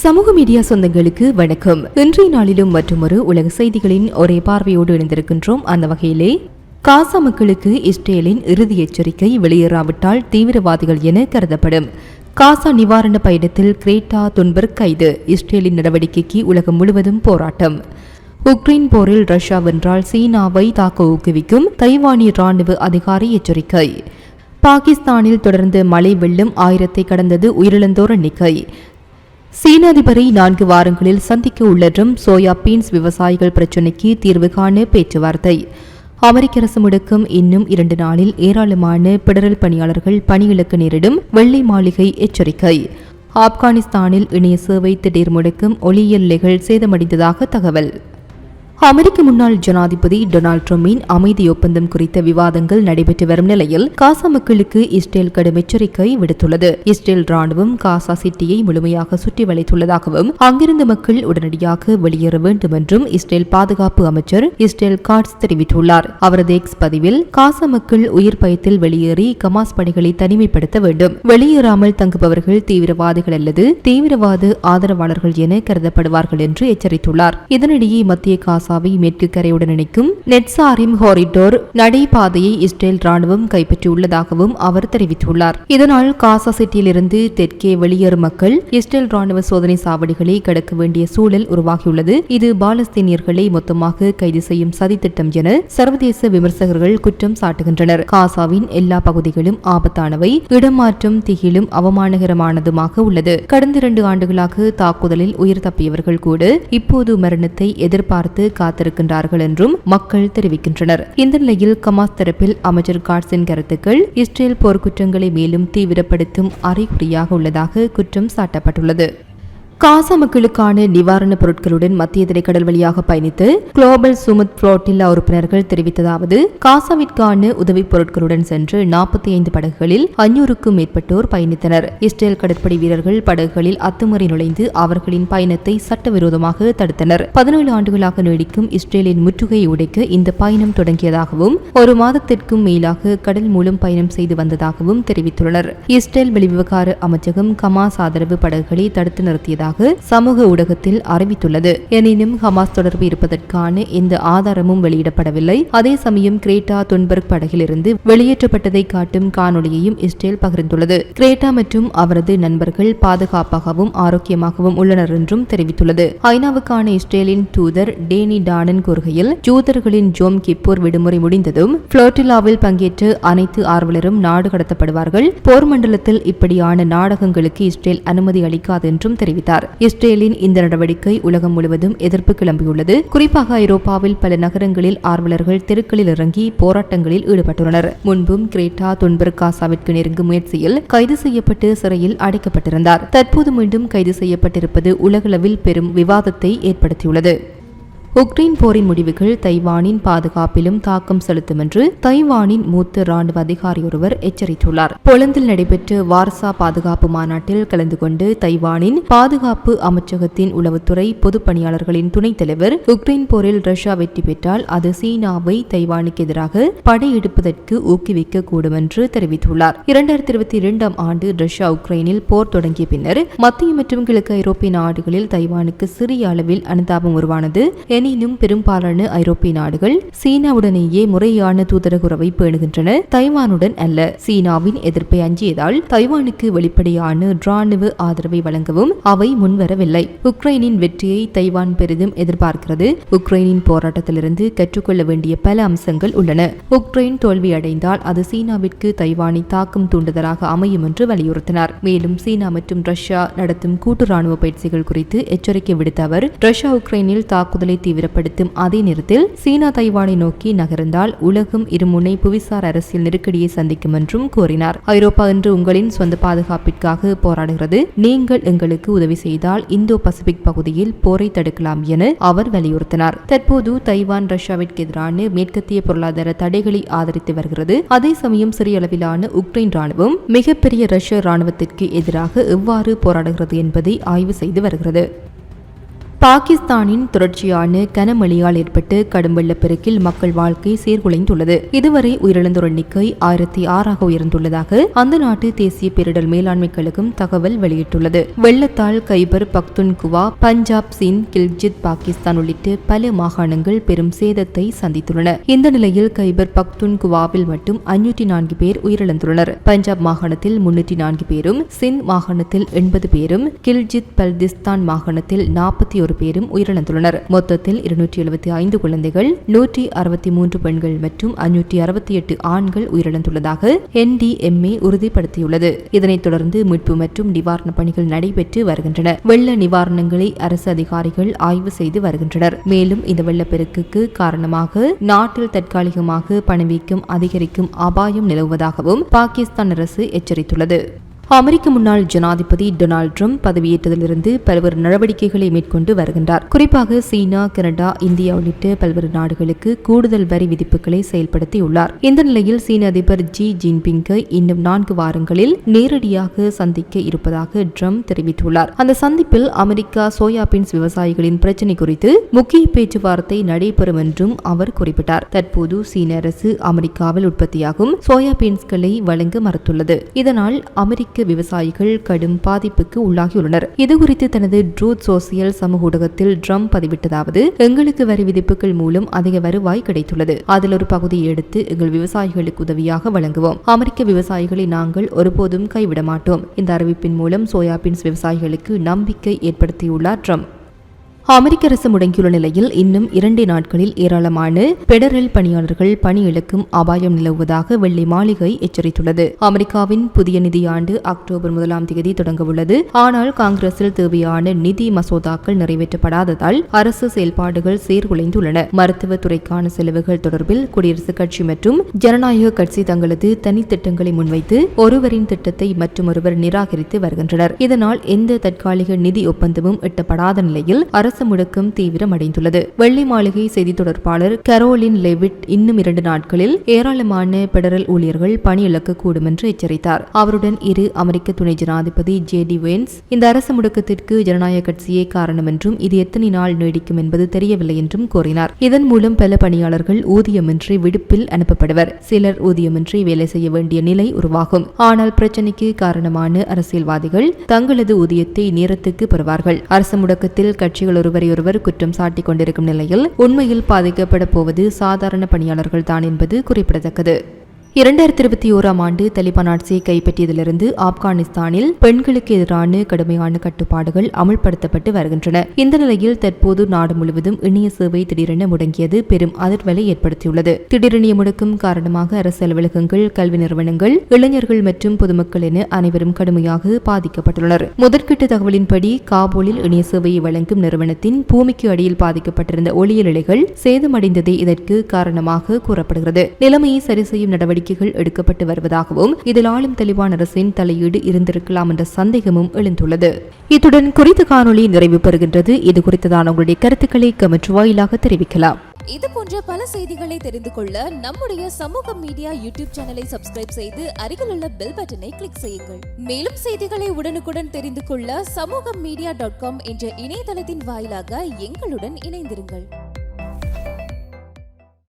சமூக மீடியா சொந்தங்களுக்கு வணக்கம். இன்றைய நாளிலும் மற்றொரு உலக செய்திகளின் ஒரே பார்வையோடு இணைந்திருக்கின்றோம். அந்த வகையிலே காசா மக்களுக்கு இஸ்ரேலின் இறுதி எச்சரிக்கை வெளியேறாவிட்டால் தீவிரவாதிகள் என கருதப்படும். காசா நிவாரண பயணத்தில் கிரேட்டா துன்பர்க் கைது இஸ்ரேலின் நடவடிக்கைக்கு உலகம் முழுவதும் போராட்டம். உக்ரைன் போரில் ரஷ்யா வென்றால் சீனாவை தாக்க ஊக்குவிக்கும் தைவானிய ராணுவ அதிகாரி எச்சரிக்கை. பாகிஸ்தானில் தொடர்ந்து மழை வெள்ளம் ஆயிரத்தை கடந்தது உயிரிழந்தோர் எண்ணிக்கை. சீன அதிபரை நான்கு வாரங்களில் சந்திக்க உள்ளதும் சோயா பீன்ஸ் விவசாயிகள் பிரச்சினைக்கு தீர்வு காண பேச்சுவார்த்தை. அமெரிக்க அரசு முடக்கம் இன்னும் இரண்டு நாளில் ஏராளமான பிடரல் பணியாளர்கள் பணியிழக்க நேரிடும் வெள்ளை மாளிகை எச்சரிக்கை. ஆப்கானிஸ்தானில் இணைய சேவை திடீர் முடக்கம் ஒளியியல் சேதமடைந்ததாக தகவல். அமெரிக்க முன்னாள் ஜனாதிபதி டொனால்ட் ட்ரம்பின் அமைதி ஒப்பந்தம் குறித்த விவாதங்கள் நடைபெற்று வரும் நிலையில் காசா மக்களுக்கு இஸ்ரேல் கடும் எச்சரிக்கை விடுத்துள்ளது. இஸ்ரேல் ராணுவம் காசா சிட்டியை முழுமையாக சுற்றி வளைத்துள்ளதாகவும் அங்கிருந்த மக்கள் உடனடியாக வெளியேற வேண்டும் என்றும் இஸ்ரேல் பாதுகாப்பு அமைச்சர் இஸ்ரேல் காட்ஸ் தெரிவித்துள்ளார். அவரது எக்ஸ் பதிவில் காசா மக்கள் உயிர் பயத்தில் வெளியேறி கமாஸ் பணிகளை தனிமைப்படுத்த வேண்டும். வெளியேறாமல் தங்குபவர்கள் தீவிரவாதிகள் அல்லது தீவிரவாத ஆதரவாளர்கள் என கருதப்படுவார்கள் என்று எச்சரித்துள்ளார். இதனிடையே மத்திய காசா காசாவை மேற்கு கரையுடன் இணைக்கும் நெட்சாரிம் ஹாரிடோர் நடைபாதையை இஸ்ரேல் ராணுவம் கைப்பற்றியுள்ளதாகவும் அவர் தெரிவித்துள்ளார். இதனால் காசா சிட்டியிலிருந்து தெற்கே வெளியேறும் மக்கள் இஸ்ரேல் ராணுவ சோதனை சாவடிகளை கடக்க வேண்டிய சூழல் உருவாகியுள்ளது. இது பாலஸ்தீனியர்களை மொத்தமாக கைது செய்யும் சதித்திட்டம் என சர்வதேச விமர்சகர்கள் குற்றம் சாட்டுகின்றனர். காசாவின் எல்லா பகுதிகளும் ஆபத்தானவை. இடமாற்றம் திகிலும் அவமானகரமானதுமாக உள்ளது. கடந்த இரண்டு ஆண்டுகளாக தாக்குதலில் உயிர் தப்பியவர்கள் கூட இப்போது மரணத்தை எதிர்பார்த்து காத்திருக்கின்றார்கள் என்றும் மக்கள் தெரிவிக்கின்றனர். இந்த நிலையில் கமாஸ் தரப்பில் அமைச்சர் காட்ஸின் கருத்துக்கள் இஸ்ரேல் போர்க்குற்றங்களை மேலும் தீவிரப்படுத்தும் அறிகுறியாக உள்ளதாக குற்றம் சாட்டப்பட்டுள்ளது. காசா மக்களுக்கான நிவாரணப் பொருட்களுடன் மத்திய திரைக்கடல் வழியாக பயணித்து குளோபல் சுமத் புளோட்டில்லா உறுப்பினர்கள் தெரிவித்ததாவது காசாவிற்கான உதவிப் பொருட்களுடன் சென்று நாற்பத்தி ஐந்து படகுகளில் அஞ்சூறுக்கும் மேற்பட்டோர் பயணித்தனர். இஸ்ரேல் கடற்படை வீரர்கள் படகுகளில் அத்துமுறை நுழைந்து அவர்களின் பயணத்தை சட்டவிரோதமாக தடுத்தனர். பதினேழு ஆண்டுகளாக நீடிக்கும் இஸ்ரேலின் முற்றுகையை உடைக்க இந்த பயணம் தொடங்கியதாகவும் ஒரு மாதத்திற்கும் மேலாக கடல் மூலம் பயணம் செய்து வந்ததாகவும் தெரிவித்துள்ளனர். இஸ்ரேல் வெளிவிவகார அமைச்சகம் கமாஸ் ஆதரவு படகுகளை தடுத்து நிறுத்தியதாக இருப்பதாக சமூக ஊடகத்தில் அறிவித்துள்ளது. எனினும் ஹமாஸ் தொடர்பு இருப்பதற்கான எந்த ஆதாரமும் வெளியிடப்படவில்லை. அதே சமயம் கிரேட்டா துன்பர்க் படகிலிருந்து வெளியேற்றப்பட்டதை காட்டும் காணொலியையும் இஸ்ரேல் பகிர்ந்துள்ளது. கிரேட்டா மற்றும் அவரது நண்பர்கள் பாதுகாப்பாகவும் ஆரோக்கியமாகவும் உள்ளனர் என்றும் தெரிவித்துள்ளது. ஐநாவுக்கான இஸ்ரேலின் தூதர் டேனி டானன் கூறுகையில் ஜூதர்களின் ஜோம் கிப்பூர் விடுமுறை முடிந்ததும் புளோட்டிலாவில் பங்கேற்று அனைத்து ஆர்வலரும் நாடு கடத்தப்படுவார்கள். போர் மண்டலத்தில் இப்படியான நாடகங்களுக்கு இஸ்ரேல் அனுமதி அளிக்காது என்றும் தெரிவித்தார். கூறினார். இஸ்ரேலின் இந்த நடவடிக்கை உலகம் முழுவதும் எதிர்ப்பு கிளம்பியுள்ளது. குறிப்பாக ஐரோப்பாவில் பல நகரங்களில் ஆர்வலர்கள் தெருக்களில் இறங்கி போராட்டங்களில் ஈடுபட்டுள்ளனர். முன்பும் கிரேட்டா துன்பர் காசாவிற்கு நெருங்கும் முயற்சியில் கைது செய்யப்பட்டு சிறையில் அடைக்கப்பட்டிருந்தார். தற்போது மீண்டும் கைது செய்யப்பட்டிருப்பது உலகளவில் பெரும் விவாதத்தை ஏற்படுத்தியுள்ளது. உக்ரைன் போரின் முடிவுகள் தைவானின் பாதுகாப்பிலும் தாக்கம் செலுத்தும் என்று தைவானின் மூத்த ராணுவ அதிகாரி ஒருவர் எச்சரித்துள்ளார். போலந்தில் நடைபெற்ற வார்சா பாதுகாப்பு மாநாட்டில் கலந்து கொண்டு தைவானின் பாதுகாப்பு அமைச்சகத்தின் உளவுத்துறை பொது பணியாளர்களின் துணைத் தலைவர் உக்ரைன் போரில் ரஷ்யா வெற்றி பெற்றால் அது சீனாவை தைவானுக்கு எதிராக படையெடுப்பதற்கு ஊக்குவிக்க கூடும் என்று தெரிவித்துள்ளார். இரண்டாயிரத்தி இருபத்தி இரண்டாம் ஆண்டு ரஷ்யா உக்ரைனில் போர் தொடங்கிய பின்னர் மத்திய மற்றும் கிழக்கு ஐரோப்பிய நாடுகளில் தைவானுக்கு சிறிய அளவில் அனுதாபம் உருவானது எனினும் பெரும்பாலான ஐரோப்பிய நாடுகள் சீனாவுடனேயே முறையான தூதரக உறவை பேணுகின்றன. தைவானுடன் அல்ல சீனாவின் எதிர்ப்பை அஞ்சியதால் தைவானுக்கு வெளிப்படையான ராணுவ ஆதரவை வழங்கவும் அவை முன்வரவில்லை. உக்ரைனின் வெற்றியை தைவான் பெரிதும் எதிர்பார்க்கிறது. உக்ரைனின் போராட்டத்திலிருந்து கற்றுக்கொள்ள வேண்டிய பல அம்சங்கள் உள்ளன. உக்ரைன் தோல்வியடைந்தால் அது சீனாவிற்கு தைவானை தாக்கும் தூண்டுதலாக அமையும் என்று வலியுறுத்தினார். மேலும் சீனா மற்றும் ரஷ்யா நடத்தும் கூட்டு ராணுவ பயிற்சிகள் குறித்து எச்சரிக்கை விடுத்த அவர் ரஷ்யா உக்ரைனில் தாக்குதலை தீவிரப்படுத்தும் அதே நேரத்தில் சீனா தைவானை நோக்கி நகர்ந்தால் உலகம் இருமுனை புவிசார் அரசியல் நெருக்கடியை சந்திக்கும் என்றும் கூறினார். ஐரோப்பா இன்று உங்களின் சொந்த பாதுகாப்பிற்காக போராடுகிறது. நீங்கள் எங்களுக்கு உதவி செய்தால் இந்தோ பசிபிக் பகுதியில் போரை தடுக்கலாம் என அவர் வலியுறுத்தினார். தற்போது தைவான் ரஷ்யாவிற்கு எதிரான மேற்கத்திய பொருளாதார தடைகளை ஆதரித்து வருகிறது. அதே சமயம் சிறிய அளவிலான உக்ரைன் ராணுவம் மிகப்பெரிய ரஷ்ய ராணுவத்திற்கு எதிராக எவ்வாறு போராடுகிறது என்பதை ஆய்வு செய்து வருகிறது. பாகிஸ்தானின் தொடர்ச்சியான கனமழையால் ஏற்பட்டு கடும் வெள்ளப்பெருக்கில் மக்கள் வாழ்க்கை சீர்குலைந்துள்ளது. இதுவரை உயிரிழந்தோர் எண்ணிக்கை ஆயிரத்தி ஆறாக உயர்ந்துள்ளதாக அந்த நாட்டு தேசிய பேரிடர் மேலாண்மை கழகம் தகவல் வெளியிட்டுள்ளது. வெள்ளத்தால் கைபர் பக்துன்குவா பஞ்சாப் சிந்த் கில்ஜித் பாகிஸ்தான் உள்ளிட்ட பல மாகாணங்கள் பெரும் சேதத்தை சந்தித்துள்ளன. இந்த நிலையில் கைபர் பக்துன்குவாவில் மட்டும் அஞ்சூற்றி நான்கு பேர் உயிரிழந்துள்ளனர். பஞ்சாப் மாகாணத்தில் முன்னூற்றி நான்கு பேரும் சிந்த் மாகாணத்தில் எண்பது பேரும் கில்ஜித் பல்திஸ்தான் மாகாணத்தில் நாற்பத்தி பதினோரு பேரும் உயிரிழந்துள்ளனர். மொத்தத்தில் இருநூற்றி எழுபத்தி ஐந்து குழந்தைகள் நூற்றி அறுபத்தி மூன்று பெண்கள் மற்றும் அஞ்சூற்றி அறுபத்தி எட்டு ஆண்கள் உயிரிழந்துள்ளதாக என்டிஎம்ஏ உறுதிப்படுத்தியுள்ளது. இதனைத் தொடர்ந்து மீட்பு மற்றும் நிவாரண பணிகள் நடைபெற்று வருகின்றன. வெள்ள நிவாரணங்களை அரசு அதிகாரிகள் ஆய்வு செய்து வருகின்றனர். மேலும் இந்த வெள்ளப்பெருக்குக்கு காரணமாக நாட்டில் தற்காலிகமாக பணவீக்கம் அதிகரிக்கும் அபாயம் நிலவுவதாகவும் பாகிஸ்தான் அரசு எச்சரித்துள்ளது. அமெரிக்க முன்னாள் ஜனாதிபதி டொனால்ட் ட்ரம்ப் பதவியேற்றதிலிருந்து பல்வேறு நடவடிக்கைகளை மேற்கொண்டு வருகின்றார். குறிப்பாக சீனா கனடா இந்தியா உள்ளிட்ட பல்வேறு நாடுகளுக்கு கூடுதல் வரி விதிப்புகளை செயல்படுத்தியுள்ளார். இந்த நிலையில் சீன அதிபர் ஜி ஜின்பிங்கை இன்னும் நான்கு வாரங்களில் நேரடியாக சந்திக்க இருப்பதாக ட்ரம்ப் தெரிவித்துள்ளார். அந்த சந்திப்பில் அமெரிக்கா சோயாபீன்ஸ் விவசாயிகளின் பிரச்சினை குறித்து முக்கிய பேச்சுவார்த்தை நடைபெறும் என்றும் அவர் குறிப்பிட்டார். தற்போது சீன அரசு அமெரிக்காவில் உற்பத்தியாகும் சோயாபீன்ஸ்களை வழங்க மறுத்துள்ளது. இதனால் அமெரிக்க விவசாயிகள் கடும் பாதிப்புக்கு உள்ளாகியுள்ளனர். இதுகுறித்து தனது ட்ரூத் சோசியல் சமூக ஊடகத்தில் ட்ரம்ப் பதிவிட்டதாவது எங்களுக்கு வரி விதிப்புகள் மூலம் அதிக வருவாய் கிடைத்துள்ளது. அதில் ஒரு பகுதியை எடுத்து எங்கள் விவசாயிகளுக்கு உதவியாக வழங்குவோம். அமெரிக்க விவசாயிகளை நாங்கள் ஒருபோதும் கைவிட மாட்டோம் இந்த அறிவிப்பின் மூலம் சோயாபீன்ஸ் விவசாயிகளுக்கு நம்பிக்கை ஏற்படுத்தியுள்ளார் ட்ரம்ப். அமெரிக்க அரசு முடங்கியுள்ள நிலையில் இன்னும் இரண்டு நாட்களில் ஏராளமான பெடரல் பணியாளர்கள் பணி இழக்கும் அபாயம் நிலவுவதாக வெள்ளை மாளிகை எச்சரித்துள்ளது. அமெரிக்காவின் புதிய நிதியாண்டு அக்டோபர் முதலாம் தேதி தொடங்கவுள்ளது ஆனால் காங்கிரஸில் தேவையான நிதி மசோதாக்கள் நிறைவேற்றப்படாததால் அரசு செயல்பாடுகள் சீர்குலைந்துள்ளன. மருத்துவ துறைக்கான செலவுகள் தொடர்பில் குடியரசுக் கட்சி மற்றும் ஜனநாயக கட்சி தங்களது தனி திட்டங்களை முன்வைத்து ஒருவரின் திட்டத்தை மற்றொருவர் நிராகரித்து வருகின்றனர். இதனால் எந்த தற்காலிக நிதி ஒப்பந்தமும் எட்டப்படாத நிலையில் அரசு முடக்கம் தீவிரமடைந்துள்ளது. வெள்ளை மாளிகை செய்தி தொடர்பாளர் கரோலின் லெவிட் இன்னும் இரண்டு நாட்களில் ஏராளமான பெடரல் ஊழியர்கள் பணி இழக்கக்கூடும் என்று எச்சரித்தார். அவருடன் இரு அமெரிக்க துணை ஜனாதிபதி ஜே டி வேன்ஸ் இந்த அரசு முடக்கத்திற்கு ஜனநாயக கட்சியே காரணம் என்றும் இது எத்தனை நாள் நீடிக்கும் என்பது தெரியவில்லை என்றும் கூறினார். இதன் மூலம் பல பணியாளர்கள் ஊதியமின்றி விடுப்பில் அனுப்பப்படுவர். சிலர் ஊதியமின்றி வேலை செய்ய வேண்டிய நிலை உருவாகும். ஆனால் பிரச்சினைக்கு காரணமான அரசியல்வாதிகள் தங்களது ஊதியத்தை நேரத்துக்கு பெறுவார்கள். அரசு முடக்கத்தில் கட்சிகள் ஒருவரையொருவர் குற்றம் சாட்டிக் கொண்டிருக்கும் நிலையில் உண்மையில் பாதிக்கப்பட போவது சாதாரண பணியாளர்கள் தான் என்பது குறிப்பிடத்தக்கது. இரண்டாயிரத்தி இருபத்தி ஓராம் ஆண்டு தலிபான் ஆட்சியை கைப்பற்றியதிலிருந்து ஆப்கானிஸ்தானில் பெண்களுக்கு எதிரான கடுமையான கட்டுப்பாடுகள் அமல்படுத்தப்பட்டு வருகின்றன. இந்த நிலையில் தற்போது நாடு முழுவதும் இணைய சேவை திடீரென முடங்கியது பெரும் அதிர்வலை ஏற்படுத்தியுள்ளது. திடீரெனிய முடக்கம் காரணமாக அரசு அலுவலகங்கள் கல்வி நிறுவனங்கள் இளைஞர்கள் மற்றும் பொதுமக்கள் என அனைவரும் கடுமையாக பாதிக்கப்பட்டுள்ளனர். முதற்கட்ட தகவலின்படி காபூலில் இணைய சேவையை வழங்கும் நிறுவனத்தின் பூமிக்கு அடியில் பாதிக்கப்பட்டிருந்த ஒளியல் இலைகள் சேதமடைந்ததே இதற்கு காரணமாக கூறப்படுகிறது. நிலைமையை சரி செய்யும் நடவடிக்கை நடவடிக்கைகள் எடுக்கப்பட்டு வருவதாகவும் இதில் ஆளும் தெளிவான அரசின் தலையீடு இருந்திருக்கலாம் என்ற சந்தேகமும் எழுந்துள்ளது. இத்துடன் குறித்த காணொளி நிறைவு பெறுகின்றது. இது குறித்ததான உங்களுடைய கருத்துக்களை கமெண்ட் வாயிலாக தெரிவிக்கலாம். இது போன்ற பல செய்திகளை தெரிந்து கொள்ள நம்முடைய சமூக மீடியா யூடியூப் சேனலை சப்ஸ்கிரைப் செய்து அருகில் உள்ள பெல் பட்டனை கிளிக் செய்யுங்கள். மேலும் செய்திகளை உடனுக்குடன் தெரிந்து கொள்ள சமூக மீடியா டாட் காம் என்ற இணையதளத்தின் வாயிலாக எங்களுடன் இணைந்திருங்கள்.